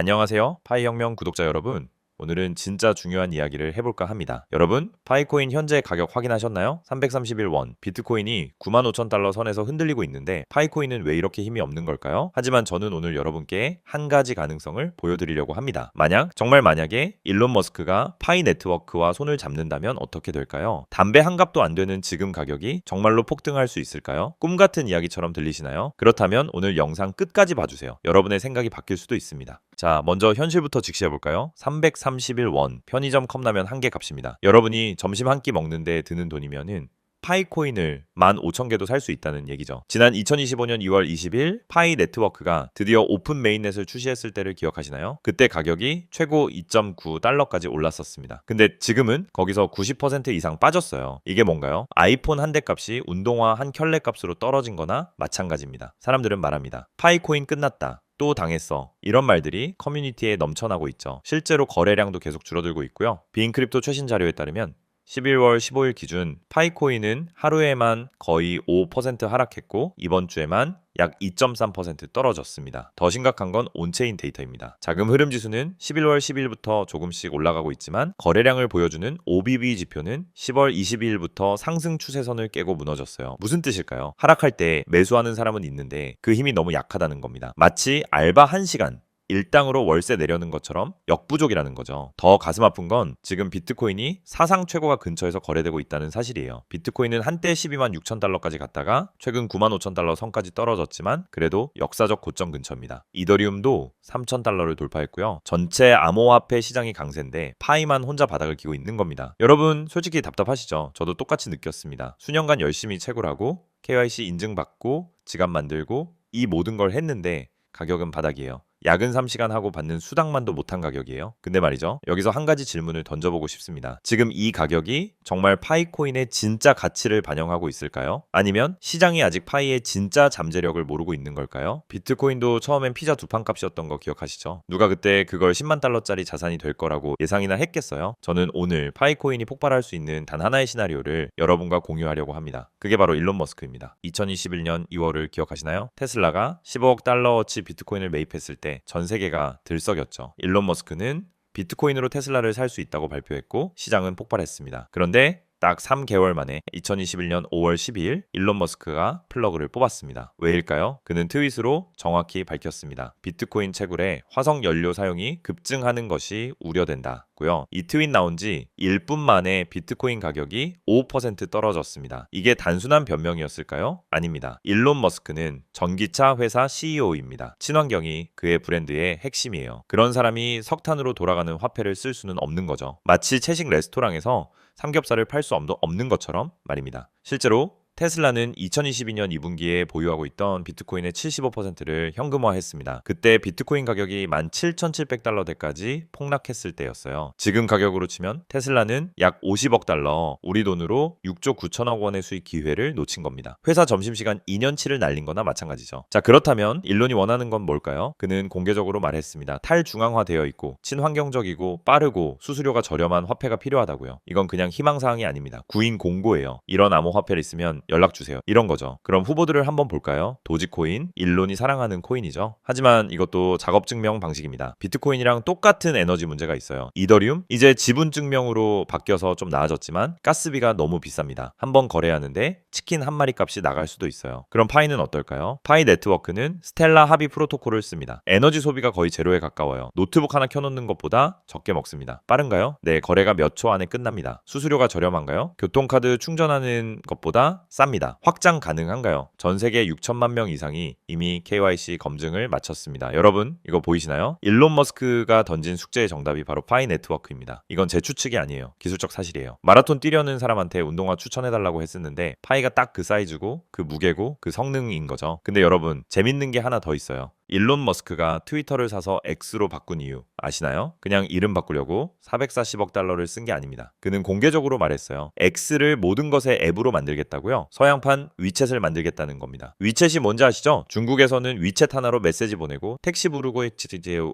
안녕하세요. 파이혁명 구독자 여러분. 오늘은 진짜 중요한 이야기를 해볼까 합니다. 여러분, 파이코인 현재 가격 확인하셨나요? 331원. 비트코인이 95,000달러 선에서 흔들리고 있는데 파이코인은 왜 이렇게 힘이 없는 걸까요? 하지만 저는 오늘 여러분께 한 가지 가능성을 보여드리려고 합니다. 만약, 정말 만약에 일론 머스크가 파이 네트워크와 손을 잡는다면 어떻게 될까요? 담배 한 값도 안 되는 지금 가격이 정말로 폭등할 수 있을까요? 꿈 같은 이야기처럼 들리시나요? 그렇다면 오늘 영상 끝까지 봐주세요. 여러분의 생각이 바뀔 수도 있습니다. 자, 먼저 현실부터 직시해볼까요? 331원 편의점 컵라면 한 개 값입니다. 여러분이 점심 한 끼 먹는데 드는 돈이면은 파이코인을 15,000개도 살 수 있다는 얘기죠. 지난 2025년 2월 20일 파이 네트워크가 드디어 오픈 메인넷을 출시했을 때를 기억하시나요? 그때 가격이 최고 2.9달러까지 올랐었습니다. 근데 지금은 거기서 90% 이상 빠졌어요. 이게 뭔가요? 아이폰 한 대 값이 운동화 한 켤레 값으로 떨어진 거나 마찬가지입니다. 사람들은 말합니다. 파이코인 끝났다. 또 당했어. 이런 말들이 커뮤니티에 넘쳐나고 있죠. 실제로 거래량도 계속 줄어들고 있고요. 비인크립토 최신 자료에 따르면 11월 15일 기준 파이코인은 하루에만 거의 5% 하락했고 이번 주에만 약 2.3% 떨어졌습니다. 더 심각한 건 온체인 데이터입니다. 자금 흐름 지수는 11월 10일부터 조금씩 올라가고 있지만 거래량을 보여주는 OBB 지표는 10월 22일부터 상승 추세선을 깨고 무너졌어요. 무슨 뜻일까요? 하락할 때 매수하는 사람은 있는데 그 힘이 너무 약하다는 겁니다. 마치 알바 1시간 일당으로 월세 내려는 것처럼 역부족이라는 거죠. 더 가슴 아픈 건 지금 비트코인이 사상 최고가 근처에서 거래되고 있다는 사실이에요. 비트코인은 한때 12만 6천 달러까지 갔다가 최근 9만 5천 달러 선까지 떨어졌지만 그래도 역사적 고점 근처입니다. 이더리움도 3천 달러를 돌파했고요. 전체 암호화폐 시장이 강세인데 파이만 혼자 바닥을 기고 있는 겁니다. 여러분 솔직히 답답하시죠? 저도 똑같이 느꼈습니다. 수년간 열심히 채굴하고 KYC 인증받고 지갑 만들고 이 모든 걸 했는데 가격은 바닥이에요. 야근 3시간 하고 받는 수당만도 못한 가격이에요. 근데 말이죠. 여기서 한 가지 질문을 던져보고 싶습니다. 지금 이 가격이 정말 파이코인의 진짜 가치를 반영하고 있을까요? 아니면 시장이 아직 파이의 진짜 잠재력을 모르고 있는 걸까요? 비트코인도 처음엔 피자 두 판 값이었던 거 기억하시죠? 누가 그때 그걸 10만 달러짜리 자산이 될 거라고 예상이나 했겠어요? 저는 오늘 파이코인이 폭발할 수 있는 단 하나의 시나리오를 여러분과 공유하려고 합니다. 그게 바로 일론 머스크입니다. 2021년 2월을 기억하시나요? 테슬라가 15억 달러어치 비트코인을 매입했을 때전 세계가 들썩였죠. 일론 머스크는 비트코인으로 테슬라를 살 수 있다고 발표했고 시장은 폭발했습니다. 그런데 딱 3개월 만에 2021년 5월 12일 일론 머스크가 플러그를 뽑았습니다. 왜일까요? 그는 트윗으로 정확히 밝혔습니다. 비트코인 채굴에 화석 연료 사용이 급증하는 것이 우려된다. 이 트윗 나온 지 1분 만에 비트코인 가격이 5% 떨어졌습니다. 이게 단순한 변명이었을까요? 아닙니다. 일론 머스크는 전기차 회사 CEO입니다. 친환경이 그의 브랜드의 핵심이에요. 그런 사람이 석탄으로 돌아가는 화폐를 쓸 수는 없는 거죠. 마치 채식 레스토랑에서 삼겹살을 팔 수 없는 것처럼 말입니다. 실제로 테슬라는 2022년 2분기에 보유하고 있던 비트코인의 75%를 현금화했습니다. 그때 비트코인 가격이 17,700달러 대까지 폭락했을 때였어요. 지금 가격으로 치면 테슬라는 약 50억 달러, 우리 돈으로 6조 9천억 원의 수익 기회를 놓친 겁니다. 회사 점심시간 2년치를 날린 거나 마찬가지죠. 자, 그렇다면 일론이 원하는 건 뭘까요? 그는 공개적으로 말했습니다. 탈중앙화되어 있고 친환경적이고 빠르고 수수료가 저렴한 화폐가 필요하다고요. 이건 그냥 희망사항이 아닙니다. 구인 공고예요. 이런 암호화폐를 있으면 연락 주세요. 이런 거죠. 그럼 후보들을 한번 볼까요? 도지코인, 일론이 사랑하는 코인이죠. 하지만 이것도 작업 증명 방식입니다. 비트코인이랑 똑같은 에너지 문제가 있어요. 이더리움 이제 지분 증명으로 바뀌어서 좀 나아졌지만 가스비가 너무 비쌉니다. 한번 거래하는데 치킨 한 마리 값이 나갈 수도 있어요. 그럼 파이는 어떨까요? 파이 네트워크는 스텔라 합의 프로토콜을 씁니다. 에너지 소비가 거의 제로에 가까워요. 노트북 하나 켜놓는 것보다 적게 먹습니다. 빠른가요? 네, 거래가 몇 초 안에 끝납니다. 수수료가 저렴한가요? 교통카드 충전하는 것보다 쌉니다. 확장 가능한가요? 전 세계 6천만 명 이상이 이미 KYC 검증을 마쳤습니다. 여러분, 이거 보이시나요? 일론 머스크가 던진 숙제의 정답이 바로 파이 네트워크입니다. 이건 제 추측이 아니에요. 기술적 사실이에요. 마라톤 뛰려는 사람한테 운동화 추천해달라고 했었는데 파이가 딱 그 사이즈고 그 무게고 그 성능인 거죠. 근데 여러분, 재밌는 게 하나 더 있어요. 일론 머스크가 트위터를 사서 X로 바꾼 이유 아시나요? 그냥 이름 바꾸려고 440억 달러를 쓴 게 아닙니다. 그는 공개적으로 말했어요. X를 모든 것의 앱으로 만들겠다고요. 서양판 위챗을 만들겠다는 겁니다. 위챗이 뭔지 아시죠? 중국에서는 위챗 하나로 메시지 보내고 택시 부르고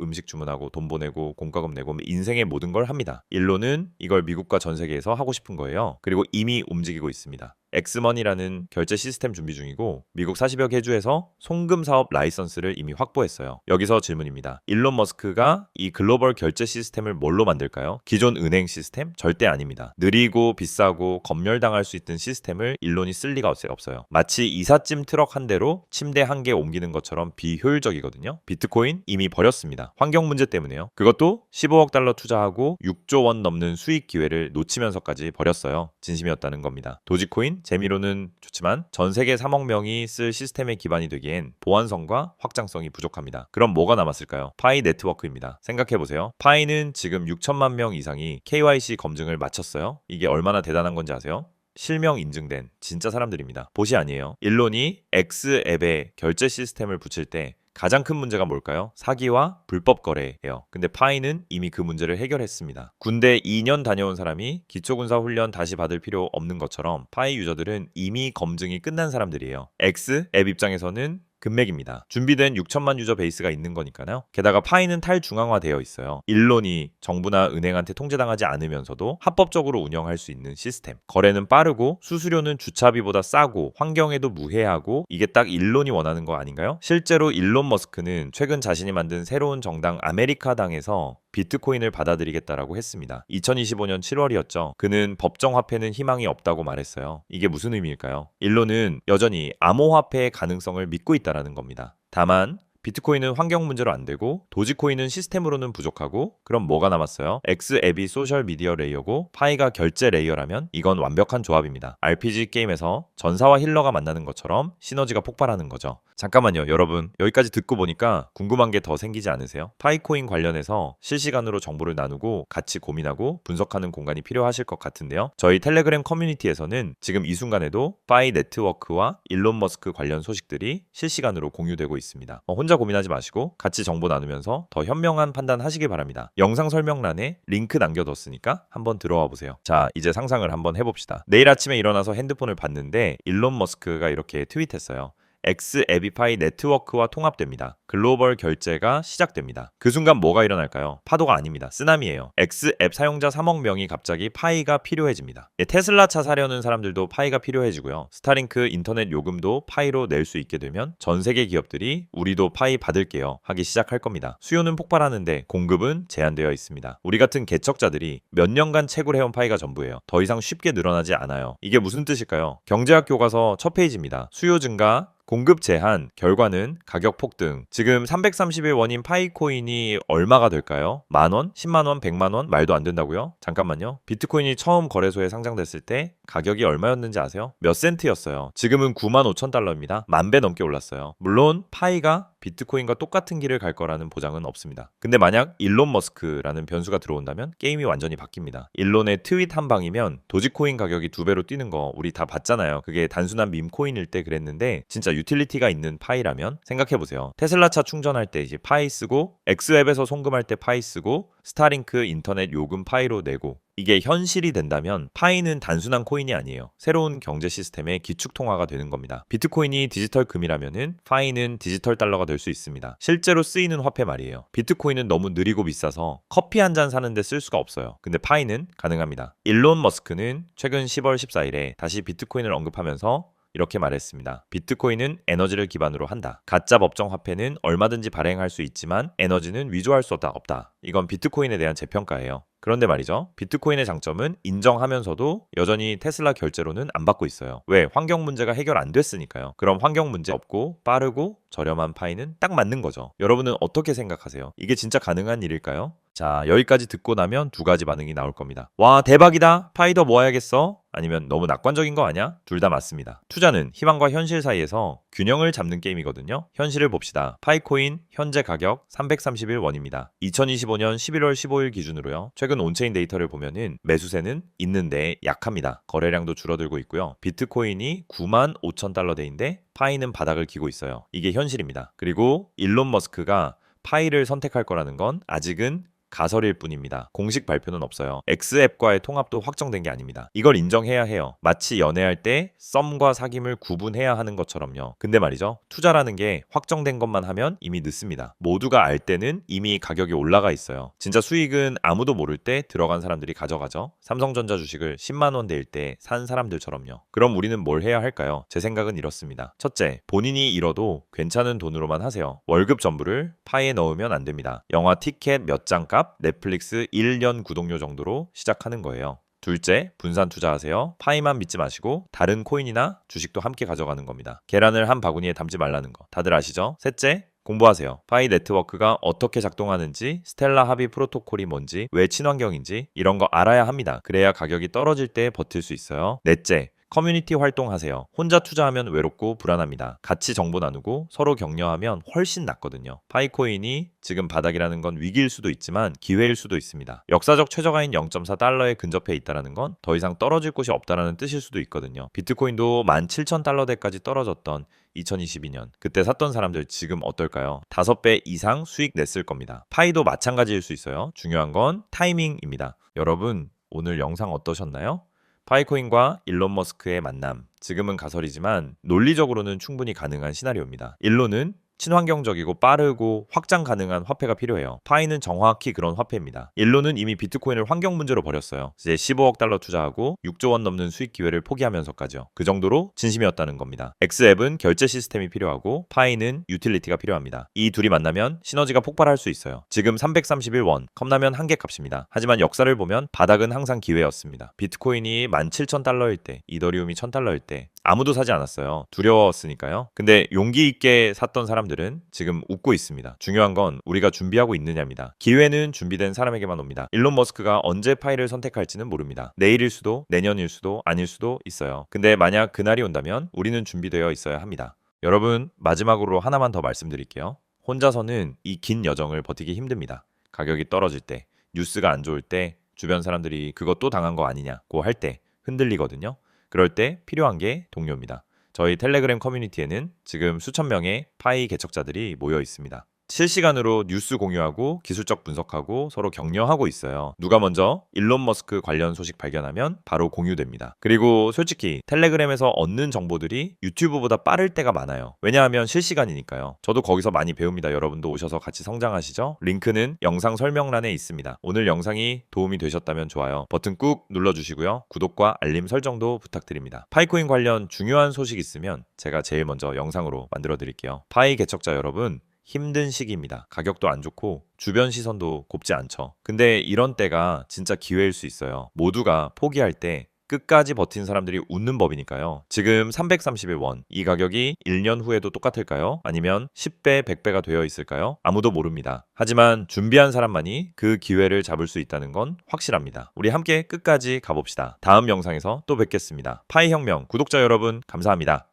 음식 주문하고 돈 보내고 공과금 내고 인생의 모든 걸 합니다. 일론은 이걸 미국과 전 세계에서 하고 싶은 거예요. 그리고 이미 움직이고 있습니다. 엑스머니라는 결제 시스템 준비 중이고 미국 40여 개 주에서 송금 사업 라이선스를 이미 확보했어요. 여기서 질문입니다. 일론 머스크가 이 글로벌 결제 시스템을 뭘로 만들까요? 기존 은행 시스템? 절대 아닙니다. 느리고 비싸고 검열당할 수 있는 시스템을 일론이 쓸 리가 없- 없어요. 마치 이삿짐 트럭 한 대로 침대 한 개 옮기는 것처럼 비효율적이거든요. 비트코인 이미 버렸습니다. 환경 문제 때문에요. 그것도 15억 달러 투자하고 6조 원 넘는 수익 기회를 놓치면서까지 버렸어요. 진심이었다는 겁니다. 도지코인 재미로는 좋지만 전 세계 3억 명이 쓸 시스템의 기반이 되기엔 보안성과 확장성이 부족합니다. 그럼 뭐가 남았을까요? 파이 네트워크입니다. 생각해 보세요. 파이는 지금 6천만 명 이상이 KYC 검증을 마쳤어요. 이게 얼마나 대단한 건지 아세요? 실명 인증된 진짜 사람들입니다. 보시 아니에요. 일론이 X 앱에 결제 시스템을 붙일 때 가장 큰 문제가 뭘까요? 사기와 불법 거래예요. 근데 파이는 이미 그 문제를 해결했습니다. 군대 2년 다녀온 사람이 기초군사 훈련 다시 받을 필요 없는 것처럼 파이 유저들은 이미 검증이 끝난 사람들이에요. X 앱 입장에서는 금맥입니다. 준비된 6천만 유저 베이스가 있는 거니까요. 게다가 파이는 탈중앙화되어 있어요. 일론이 정부나 은행한테 통제당하지 않으면서도 합법적으로 운영할 수 있는 시스템. 거래는 빠르고 수수료는 주차비보다 싸고 환경에도 무해하고 이게 딱 일론이 원하는 거 아닌가요? 실제로 일론 머스크는 최근 자신이 만든 새로운 정당 아메리카당에서 비트코인을 받아들이겠다라고 했습니다. 2025년 7월이었죠. 그는 법정 화폐는 희망이 없다고 말했어요. 이게 무슨 의미일까요? 일론은 여전히 암호화폐의 가능성을 믿고 있다라는 겁니다. 다만 비트코인은 환경 문제로 안 되고 도지코인은 시스템으로는 부족하고 그럼 뭐가 남았어요? X 앱이 소셜 미디어 레이어고 파이가 결제 레이어라면 이건 완벽한 조합입니다. RPG 게임에서 전사와 힐러가 만나는 것처럼 시너지가 폭발하는 거죠. 잠깐만요, 여러분. 여기까지 듣고 보니까 궁금한 게 더 생기지 않으세요? 파이코인 관련해서 실시간으로 정보를 나누고 같이 고민하고 분석하는 공간이 필요하실 것 같은데요. 저희 텔레그램 커뮤니티에서는 지금 이 순간에도 파이 네트워크와 일론 머스크 관련 소식들이 실시간으로 공유되고 있습니다. 어, 혼자 고민하지 마시고 같이 정보 나누면서 더 현명한 판단 하시길 바랍니다. 영상 설명란에 링크 남겨뒀으니까 한번 들어와 보세요. 자, 이제 상상을 한번 해봅시다. 내일 아침에 일어나서 핸드폰을 봤는데 일론 머스크가 이렇게 트윗했어요. X 에비파이 네트워크와 통합됩니다. 글로벌 결제가 시작됩니다. 그 순간 뭐가 일어날까요? 파도가 아닙니다. 쓰나미예요. X 앱 사용자 3억 명이 갑자기 파이가 필요해집니다. 예, 테슬라 차 사려는 사람들도 파이가 필요해지고요. 스타링크 인터넷 요금도 파이로 낼 수 있게 되면 전 세계 기업들이 우리도 파이 받을게요 하기 시작할 겁니다. 수요는 폭발하는데 공급은 제한되어 있습니다. 우리 같은 개척자들이 몇 년간 채굴해온 파이가 전부예요. 더 이상 쉽게 늘어나지 않아요. 이게 무슨 뜻일까요? 경제학 교과서 첫 페이지입니다. 수요 증가, 공급 제한, 결과는 가격 폭등. 지금 330일 원인 파이코인이 얼마가 될까요? 만 원? 10만 원? 100만 원? 말도 안 된다고요? 잠깐만요. 비트코인이 처음 거래소에 상장됐을 때 가격이 얼마였는지 아세요? 몇 센트였어요. 지금은 9만 5천 달러입니다. 만 배 넘게 올랐어요. 물론 파이가 비트코인과 똑같은 길을 갈 거라는 보장은 없습니다. 근데 만약 일론 머스크라는 변수가 들어온다면 게임이 완전히 바뀝니다. 일론의 트윗 한 방이면 도지코인 가격이 두 배로 뛰는 거 우리 다 봤잖아요. 그게 단순한 밈코인일 때 그랬는데 진짜 유틸리티가 있는 파이라면 생각해 보세요. 테슬라 차 충전할 때 이제 파이 쓰고 엑스웹에서 송금할 때 파이 쓰고 스타링크 인터넷 요금 파이로 내고 이게 현실이 된다면 파이는 단순한 코인이 아니에요. 새로운 경제 시스템의 기축 통화가 되는 겁니다. 비트코인이 디지털 금이라면은 파이는 디지털 달러가 될 수 있습니다. 실제로 쓰이는 화폐 말이에요. 비트코인은 너무 느리고 비싸서 커피 한 잔 사는데 쓸 수가 없어요. 근데 파이는 가능합니다. 일론 머스크는 최근 10월 14일에 다시 비트코인을 언급하면서 이렇게 말했습니다. 비트코인은 에너지를 기반으로 한다. 가짜 법정 화폐는 얼마든지 발행할 수 있지만 에너지는 위조할 수 없다. 없다. 이건 비트코인에 대한 재평가예요. 그런데 말이죠. 비트코인의 장점은 인정하면서도 여전히 테슬라 결제로는 안 받고 있어요. 왜? 환경 문제가 해결 안 됐으니까요. 그럼 환경 문제 없고 빠르고 저렴한 파이는 딱 맞는 거죠. 여러분은 어떻게 생각하세요? 이게 진짜 가능한 일일까요? 자, 여기까지 듣고 나면 두 가지 반응이 나올 겁니다. 와, 대박이다. 파이 더 모아야겠어. 아니면 너무 낙관적인 거 아니야? 둘 다 맞습니다. 투자는 희망과 현실 사이에서 균형을 잡는 게임이거든요. 현실을 봅시다. 파이코인 현재 가격 331 원입니다. 2025년 11월 15일 기준으로요. 최근 온체인 데이터를 보면은 매수세는 있는데 약합니다. 거래량도 줄어들고 있고요. 비트코인이 9만 5천 달러대인데 파이는 바닥을 기고 있어요. 이게 현실입니다. 그리고 일론 머스크가 파이를 선택할 거라는 건 아직은 가설일 뿐입니다. 공식 발표는 없어요. X앱과의 통합도 확정된 게 아닙니다. 이걸 인정해야 해요. 마치 연애할 때 썸과 사귐을 구분해야 하는 것처럼요. 근데 말이죠. 투자라는 게 확정된 것만 하면 이미 늦습니다. 모두가 알 때는 이미 가격이 올라가 있어요. 진짜 수익은 아무도 모를 때 들어간 사람들이 가져가죠. 삼성전자 주식을 10만 원대일 때 산 사람들처럼요. 그럼 우리는 뭘 해야 할까요? 제 생각은 이렇습니다. 첫째, 본인이 잃어도 괜찮은 돈으로만 하세요. 월급 전부를 파이에 넣으면 안 됩니다. 영화 티켓 몇 장 값, 넷플릭스 1년 구독료 정도로 시작하는 거예요. 둘째, 분산 투자하세요. 파이만 믿지 마시고 다른 코인이나 주식도 함께 가져가는 겁니다. 계란을 한 바구니에 담지 말라는 거. 다들 아시죠? 셋째, 공부하세요. 파이 네트워크가 어떻게 작동하는지, 스텔라 합의 프로토콜이 뭔지, 왜 친환경인지 이런 거 알아야 합니다. 그래야 가격이 떨어질 때 버틸 수 있어요. 넷째, 커뮤니티 활동하세요. 혼자 투자하면 외롭고 불안합니다. 같이 정보 나누고 서로 격려하면 훨씬 낫거든요. 파이코인이 지금 바닥이라는 건 위기일 수도 있지만 기회일 수도 있습니다. 역사적 최저가인 0.4달러에 근접해 있다는 건 더 이상 떨어질 곳이 없다라는 뜻일 수도 있거든요. 비트코인도 17,000달러대까지 떨어졌던 2022년 그때 샀던 사람들 지금 어떨까요? 5배 이상 수익 냈을 겁니다. 파이도 마찬가지일 수 있어요. 중요한 건 타이밍입니다. 여러분 오늘 영상 어떠셨나요? 파이코인과 일론 머스크의 만남. 지금은 가설이지만 논리적으로는 충분히 가능한 시나리오입니다. 일론은 친환경적이고 빠르고 확장 가능한 화폐가 필요해요. 파이는 정확히 그런 화폐입니다. 일론은 이미 비트코인을 환경 문제로 버렸어요. 이제 15억 달러 투자하고 6조 원 넘는 수익 기회를 포기하면서까지요. 그 정도로 진심이었다는 겁니다. 엑스앱은 결제 시스템이 필요하고 파이는 유틸리티가 필요합니다. 이 둘이 만나면 시너지가 폭발할 수 있어요. 지금 331원, 컵라면 한 개 값입니다. 하지만 역사를 보면 바닥은 항상 기회였습니다. 비트코인이 17,000달러일 때, 이더리움이 1,000달러일 때 아무도 사지 않았어요. 두려웠으니까요. 근데 용기 있게 샀던 사람들 은 지금 웃고 있습니다. 중요한 건 우리가 준비하고 있느냐입니다. 기회는 준비된 사람에게만 옵니다. 일론 머스크가 언제 파이를 선택할지는 모릅니다. 내일일 수도, 내년일 수도, 아닐 수도 있어요. 근데 만약 그날이 온다면 우리는 준비되어 있어야 합니다. 여러분, 마지막으로 하나만 더 말씀드릴게요. 혼자서는 이 긴 여정을 버티기 힘듭니다. 가격이 떨어질 때, 뉴스가 안 좋을 때, 주변 사람들이 그것 또 당한 거 아니냐고 할 때 흔들리거든요. 그럴 때 필요한 게 동료입니다. 저희 텔레그램 커뮤니티에는 지금 수천 명의 파이 개척자들이 모여 있습니다. 실시간으로 뉴스 공유하고 기술적 분석하고 서로 격려하고 있어요. 누가 먼저 일론 머스크 관련 소식 발견하면 바로 공유됩니다. 그리고 솔직히 텔레그램에서 얻는 정보들이 유튜브보다 빠를 때가 많아요. 왜냐하면 실시간이니까요. 저도 거기서 많이 배웁니다. 여러분도 오셔서 같이 성장하시죠? 링크는 영상 설명란에 있습니다. 오늘 영상이 도움이 되셨다면 좋아요. 버튼 꾹 눌러주시고요. 구독과 알림 설정도 부탁드립니다. 파이코인 관련 중요한 소식 있으면 제가 제일 먼저 영상으로 만들어 드릴게요. 파이 개척자 여러분, 힘든 시기입니다. 가격도 안 좋고 주변 시선도 곱지 않죠. 근데 이런 때가 진짜 기회일 수 있어요. 모두가 포기할 때 끝까지 버틴 사람들이 웃는 법이니까요. 지금 331원. 이 가격이 1년 후에도 똑같을까요? 아니면 10배, 100배가 되어 있을까요? 아무도 모릅니다. 하지만 준비한 사람만이 그 기회를 잡을 수 있다는 건 확실합니다. 우리 함께 끝까지 가봅시다. 다음 영상에서 또 뵙겠습니다. 파이 혁명 구독자 여러분 감사합니다.